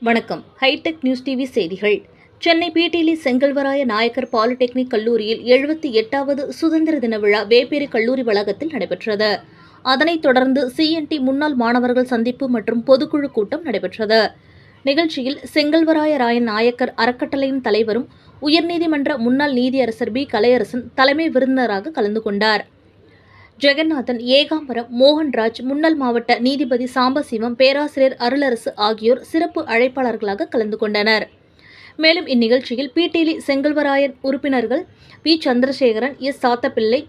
வணக்கம். Hitech news TV செய்திகள். Chennai பிடிலி Chengalvaraya Naicker polytechnic கல்லூரியில் எழுபத்தி எட்டாவது சுதந்திர தின விழா வேப்பேரி கல்லூரி வளாகத்தில் நடைபெற்றது. அதனைத் தொடர்ந்து சிஎன்டி முன்னாள் மாணவர்கள் சந்திப்பு மற்றும் பொதுக்குழு கூட்டம் நடைபெற்றது. நிகழ்ச்சியில் செங்கல்வராய ராயன் நாயக்கர் அறக்கட்டளையின் தலைவரும் உயர்நீதிமன்ற முன்னாள் நீதியரசர் பி. கலையரசன் தலைமை விருந்தினராக கலந்து கொண்டார். ஜெகநாதன் ஏகாம்பரம் மோகன்ராஜ் முன்னாள் மாவட்ட நீதிபதி சாம்பசிவம் பேராசிரியர் அருளரசு ஆகியோர் சிறப்பு அழைப்பாளர்களாக கலந்து கொண்டனர். மேலும் இந்நிகழ்ச்சியில் பிடிலி செங்கல்வராயன் உறுப்பினர்கள் P. Chandrasekaran S. Sathappillai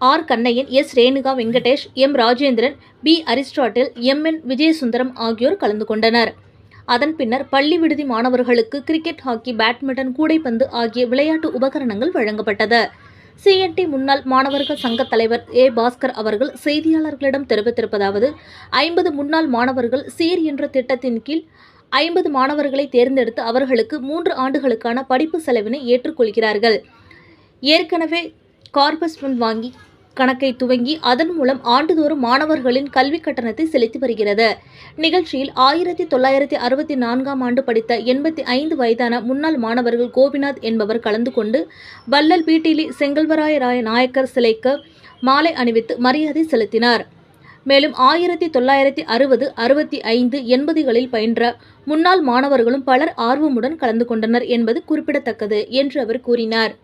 R. Kannaiyan S. Renuka Venkatesh M. Rajendran P. Aristotle M. N. Vijayasundaram ஆகியோர் கலந்து கொண்டனர். அதன் பின்னர் பள்ளி விடுதி மாணவர்களுக்கு கிரிக்கெட் ஹாக்கி பேட்மிண்டன் கூடைப்பந்து ஆகிய விளையாட்டு உபகரணங்கள் வழங்கப்பட்டது. சிஎன்டி முன்னாள் மாணவர்கள் சங்க தலைவர் ஏ பாஸ்கர் அவர்கள் செய்தியாளர்களிடம் தெரிவித்திருப்பதாவது ஐம்பது முன்னாள் மாணவர்கள் சீர் என்ற திட்டத்தின் கீழ் ஐம்பது மாணவர்களை தேர்ந்தெடுத்து அவர்களுக்கு மூன்று ஆண்டுகளுக்கான படிப்பு செலவினை ஏற்றுக்கொள்கிறார்கள். ஏற்கனவே கார்பஸ் ஃபண்ட் வாங்கி கணக்கை துவங்கி அதன் மூலம் ஆண்டுதோறும் மாணவர்களின் கல்விக் கட்டணத்தை செலுத்தி வருகிறது. நிகழ்ச்சியில் ஆயிரத்தி தொள்ளாயிரத்தி அறுபத்தி நான்காம் ஆண்டு படித்த எண்பத்தி ஐந்து வயதான முன்னாள் மாணவர்கள் கோபிநாத் என்பவர் கலந்து கொண்டு வல்லல் பீட்டிலி செங்கல்வராய ராய நாயக்கர் சிலைக்கு மாலை அணிவித்து மரியாதை செலுத்தினார். மேலும் ஆயிரத்தி தொள்ளாயிரத்தி அறுபது அறுபத்தி ஐந்து எண்பதுகளில் பயின்ற முன்னாள் மாணவர்களும் பலர் ஆர்வமுடன் கலந்து கொண்டனர் என்பது குறிப்பிடத்தக்கது என்று அவர் கூறினார்.